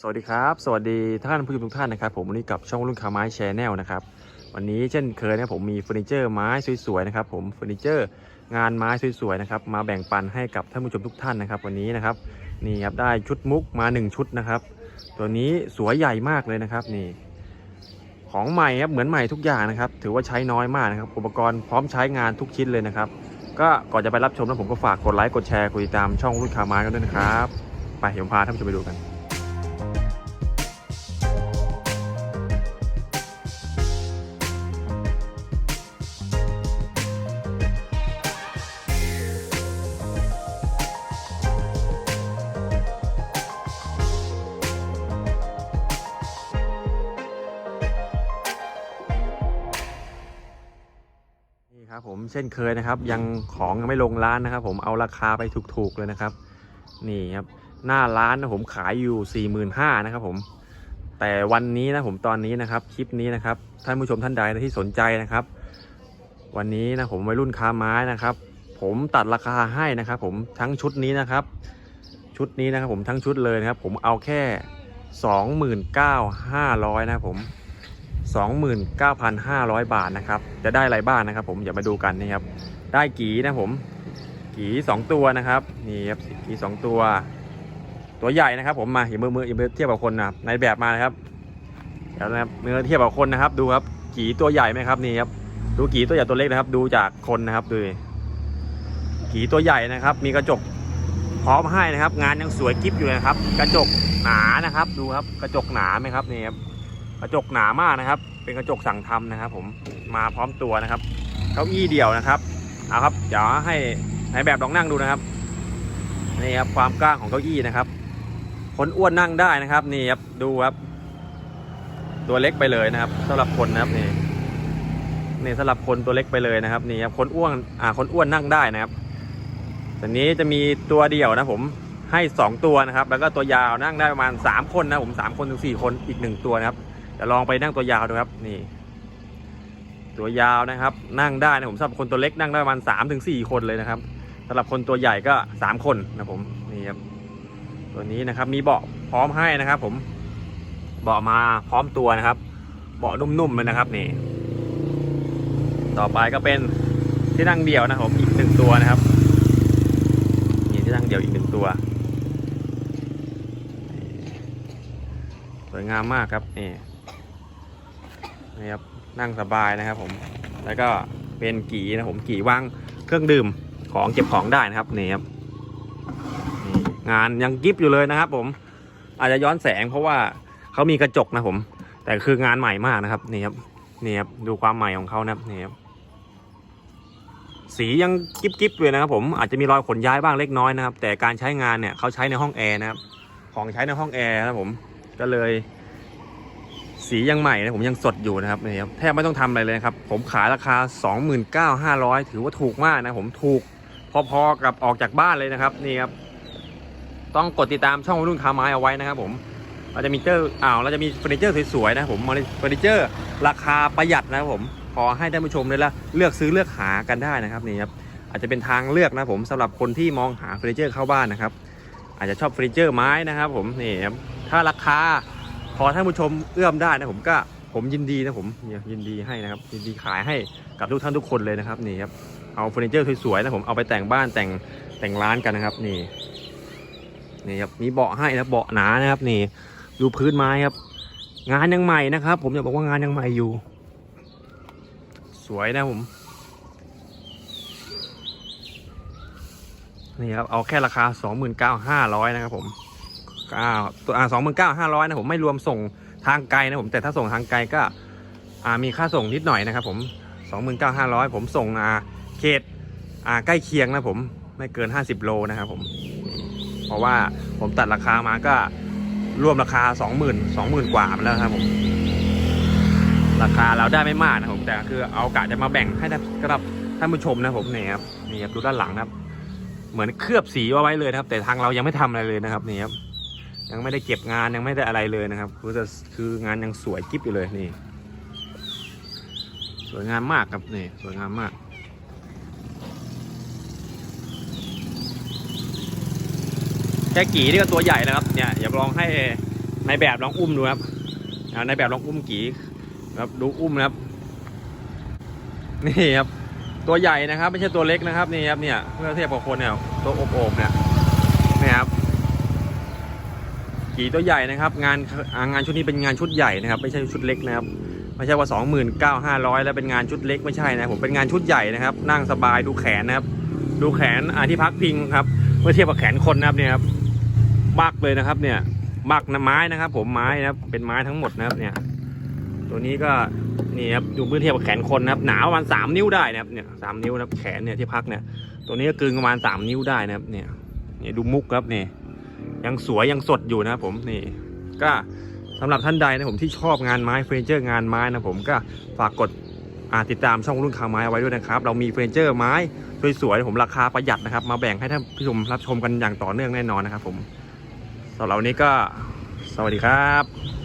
สวัสดีครับ สวัสดีท่านผู้ชมทุกท่านนะครับ ผมวันนี้กับช่องรุ่นคาไม้แชแนลนะครับ วันนี้เช่นเคยนะผมมีเฟอร์นิเจอร์ไม้สวยๆนะครับ ผมเฟอร์นิเจอร์ งานไม้สวยๆนะครับมาแบ่งปันให้กับท่านผู้ชมทุกท่านนะครับ วันนี้นะครับนี่ครับได้ชุดมุกมา 1 ชุดนะครับ ตัวนี้สวยใหญ่มากเลยนะครับนี่ของใหม่ครับเหมือนใหม่ทุกอย่างนะครับ ถือว่าใช้น้อยมากนะครับ อุปกรณ์พร้อมใช้งานทุกชิ้นเลยนะครับ ก็ก่อนจะไปรับชมนะผมก็ฝากกดไลค์กดแชร์กดติดตามช่องรุ่นคาไม้กันด้วยนะครับ ไปเดี๋ยวพาท่านผู้ชมไปดูกัน ครับผมเช่นเคยนะครับ ยังของยังไม่ลงร้านนะครับ ผมเอาราคาไปถูกๆเลยนะครับ นี่ครับหน้าร้านนะผมขายอยู่ 4 5 0 0 0นะครับ ผม แต่วันนี้นะผมตอนนี้นะครับ คลิปนี้นะครับท่านผู้ชมท่านใดที่สนใจนะครับ วันนี้นะผมวัยรุ่นค้าไม้นะครับ ผมตัดราคาให้นะครับ ผมทั้งชุดนี้นะครับ ชุดนี้นะครับ ผมทั้งชุดเลยนะครับ ผมเอาแค่ 29,500นะครับผม 29,500 บาทนะครับ จะได้อะไรบ้างนะครับ ผมอย่ามาดูกันนะครับ ได้กีนะผม กีสองตัวนะครับนี่ครับกีสองตัว ตัวใหญ่นะครับ ผมมาอย่ามือมืออย่ามือเทียบกับคนนะครับในแบบมานะครับเดี๋ยวนะครับมือเทียบกับคนนะครับ ดูครับ กีตัวใหญ่ไหมครับนี่ครับดูกีตัวใหญ่ตัวเล็กนะครับ ดูจากคนนะครับดูกีตัวใหญ่นะครับ มีกระจกพร้อมให้นะครับ งานยังสวยกิ๊บอยู่เลยนะครับ กระจกหนานะครับ ดูครับ กระจกหนาไหมครับนี่ครับ กระจกหนามากนะครับ เป็นกระจกสั่งทำนะครับ ผมมาพร้อมตัวนะครับเก้าอี้เดี่ยวนะครับเอาครับเดี๋ยวให้ในแบบลองนั่งดูนะครับนี่ครับความกว้างของเก้าอี้นะครับ คนอ้วนนั่งได้นะครับนี่ครับดูครับ ตัวเล็กไปเลยนะครับสำหรับคนนะครับนี่นี่สำหรับคนตัวเล็กไปเลยนะครับนี่ครับคนอ้วนอ่าคนอ้วนนั่งได้นะครับแต่นี้จะมีตัวเดี่ยวนะผมให้ 2 ตัวนะครับ แล้วก็ตัวยาวนั่งได้ประมาณ 3 คนนะผม3คนถึง4คนอีก 1 ตัวนะครับ เดี๋ยวลองไปนั่งตัวยาวดูครับนี่ ตัวยาวนะครับ นั่งได้นะผมสำหรับคนตัวเล็กนั่งได้ประมาณ3ถึง4คนเลยนะครับสำหรับคนตัวใหญ่ก็3คนนะผมนี่ครับตัวนี้นะครับมีเบาะพร้อมให้นะครับ ผมเบาะมาพร้อมตัวนะครับ เบาะนุ่มๆเลยนะครับนี่ ต่อไปก็เป็นที่นั่งเดี่ยวนะผมอีกหนึ่งตัวนะครับนี่ที่นั่งเดี่ยวอีกหนึ่งตัวสวยงามมากครับนี่ นี่ครับนั่งสบายนะครับผมแล้วก็เป็นกี่นะผมกี่วางเครื่องดื่มของเก็บของได้นะครับนี่ครับงานยังกิฟอยู่เลยนะครับ ผม อาจจะย้อนแสงเพราะว่าเขามีกระจกนะผม แต่คืองานใหม่มากนะครับนี่ครับนี่ครับดูความใหม่ของเขานะครับนี่ครับสียังกิ๊บกิ๊บเลยนะครับผมอาจจะมีรอยขนย้ายบ้างเล็กน้อยนะครับ แต่การใช้งานเนี่ยเขาใช้ในห้องแอร์นะครับของใช้ในห้องแอร์นะครับผมก็เลย สียังใหม่นะผมยังสดอยู่นะครับนี่ครับแทบไม่ต้องทำอะไรเลยครับ ผมขายราคา 29,500 ถือว่าถูกมากนะผมถูกพอๆกับออกจากบ้านเลยนะครับนี่ครับต้องกดติดตามช่องรุ่นคาไม้เอาไว้นะครับผมเราจะมีเจอร์อ้าวเราจะมีเฟอร์นิเจอร์สวยๆนะผมเฟอร์นิเจอร์ราคาประหยัดนะครับผมพอให้ท่านผู้ชมเลยละเลือกซื้อเลือกหากันได้นะครับนี่ครับอาจจะเป็นทางเลือกนะผมสำหรับคนที่มองหาเฟอร์นิเจอร์เข้าบ้านนะครับ อาจจะชอบเฟอร์นิเจอร์ไม้นะครับผมนี่ครับถ้าราคา พอท่านผู้ชมเอื้อมได้นะผมก็ผมยินดีนะผมยินดีให้นะครับยินดีขายให้กับทุกท่านทุกคนเลยนะครับนี่ครับเอาเฟอร์นิเจอร์สวยๆนะผมเอาไปแต่งบ้านแต่งแต่งร้านกันนะครับนี่นี่ครับมีเบาะให้นะเบาะหนานะครับ นี่ดูพื้นไม้ครับ งานยังใหม่นะครับ ผมจะบอกว่างานยังใหม่อยู่ สวยนะผมนี่ครับเอาแค่ราคา 29,500 นะครับผม อ่าตัวอ่าสองหมื่นเก้าห้าร้อยนะผมไม่รวมส่งทางไกลนะผมแต่ถ้าส่งทางไกลก็อ่ามีค่าส่งนิดหน่อยนะครับผมสองหมื่นเก้าห้าร้อยผมส่งอ่าเขตอ่าใกล้เคียงนะผมไม่เกินห้าสิบโลนะครับผมเพราะว่าผมตัดราคามาก็รวมราคาสองหมื่นสองหมื่นกว่ามาแล้วครับผมราคาเราได้ไม่มากนะผมแต่คือเอากะจะมาแบ่งให้ครับท่านผู้ชมนะผมนี่ครับนี่ครับดูด้านหลังนะครับ เหมือนเคลือบสีเอาไว้เลยนะครับ แต่ทางเรายังไม่ทำอะไรเลยนะครับนี่ครับ ยังไม่ได้เก็บงานยังไม่ได้อะไรเลยนะครับ คือจะคืองานยังสวยกิ๊บอยู่เลยนี่ สวยงามมากครับนี่สวยงามมากแค่กี่นี่ก็ตัวใหญ่นะครับเนี่ยอย่าลองให้ในแบบลองอุ้มดูครับในแบบลองอุ้มกี่ครับดูอุ้มนะครับ นี่ครับตัวใหญ่นะครับ ไม่ใช่ตัวเล็กนะครับนี่ครับเนี่ยเมื่อเทียบกับคนเนี่ยตัวโอบๆเนี่ยนี่ครับ กี่ตัวใหญ่นะครับ งานงานชุดนี้เป็นงานชุดใหญ่นะครับ ไม่ใช่ชุดเล็กนะครับ ไม่ใช่ว่าสองหมื่นเก้าห้าร้อยแล้วเป็นงานชุดเล็กไม่ใช่นะผมเป็นงานชุดใหญ่นะครับ นั่งสบายดูแขนนะครับ ดูแขนอาที่พักพิงครับเมื่อเทียบกับแขนคนนะครับเนี่ยครับบักเลยนะครับเนี่ยบักนะไม้นะครับ ผมไม้นะครับเป็นไม้ทั้งหมดนะครับเนี่ย ตัวนี้ก็นี่ครับดูเมื่อเทียบกับแขนคนนะครับ หนาประมาณสามนิ้วได้นะครับเนี่ยสามนิ้วนะครับแขนเนี่ยที่พักเนี่ย ตัวนี้ก็กึงประมาณสามนิ้วได้นะครับเนี่ยเนี่ยดูมุกครับเนี่ย ยังสวยยังสดอยู่นะผมนี่ก็สำหรับท่านใดนะผมที่ชอบงานไม้เฟอร์นิเจอร์งานไม้นะผมก็ฝากกดติดตามช่องรุ่นคาไม้เอาไว้ด้วยนะครับ เรามีเฟอร์นิเจอร์ไม้สวยๆผมราคาประหยัดนะครับ มาแบ่งให้ท่านผู้ชมรับชมกันอย่างต่อเนื่องแน่นอนนะครับผมสำหรับวันนี้ก็สวัสดีครับ